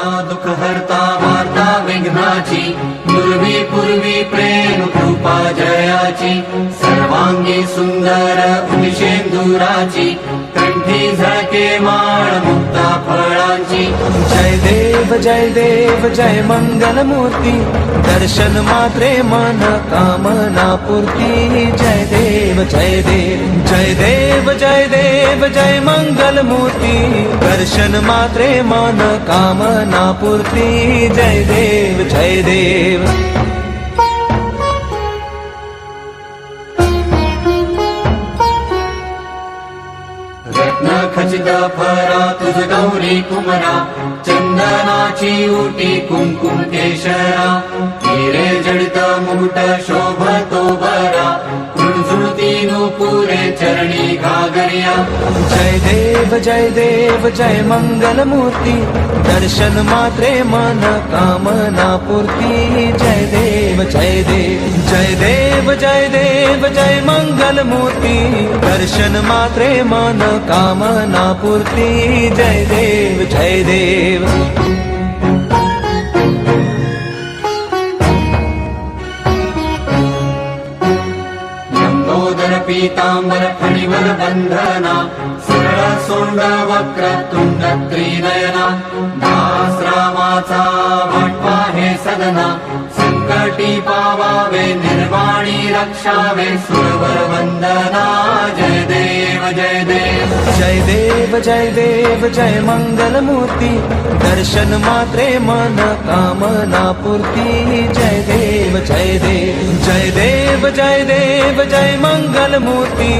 त्राता दुःखहर्ता वार्ता विघ्नाची. पूर्वी पूर्वी प्रेम कृपा जयाची. सर्वांगी सुंदर उनिशेंदुराची ती झाके माळ मुक्ता फळांची. जय देव जय देव जय मंगल मूर्ती दर्शन मात्रे मन कामना पूर्ती. जय देव जय देव जय देव जय देव जय मंगल मूर्ती दर्शन मात्रे मन कामना पूर्ती. जय देव जय देव. रत्न खचित फरा तुझ गौरी कुमरा चंदनाची उटी कुमकुम केशरा. हिरे जडित मुकुट शोभतो बरा. पुरे चरणी घागरिया। जय देव जय देव जय मंगल मूर्ती दर्शन मात्रे मन कामना पूर्ती। जय देव जय देव जय देव जय देव जय मंगल मूर्ती दर्शन मात्रे मन कामना पूर्ती। जय देव जय देव लंबोदर पीतांबर फणिवर बंधना सरळ सोंड वक्र तुंड त्रिनयना दास रामाचा वाटपा हे सदना संकटी पावावे निर्वाणी रक्षावे सुरवर वंदना जय देव जय देव। जय देव जय देव जय मंगल मूर्ती दर्शन मात्रे मन कामना पूर्ती। जय देव जय देव जय देव जय देव जय मंगल मूर्ती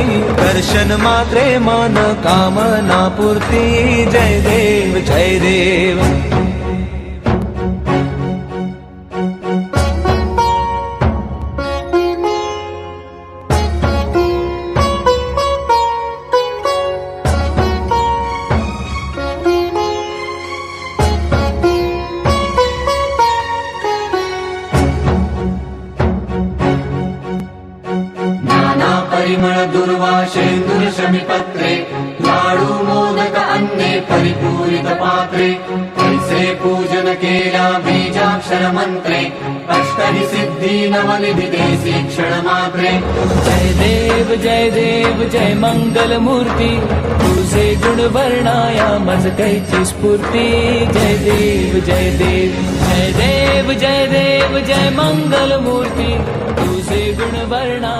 दर्शन मात्रे मन कामना पूर्ती। जय देव जय देव परिपूरित पात्रे ऐसे पूजन केला बीजाक्षरमन्त्रे अष्टहि सिद्धि नवनिधिते शिक्षणमात्रे जय देव जय देव, जय मङ्गलमूर्ति तुझे गुणवर्णाया मज कैची स्फूर्ति। जय देव जय देव जय देव जय देव, जय मंगल मङ्गलमूर्ति तुझे गुणवर्णा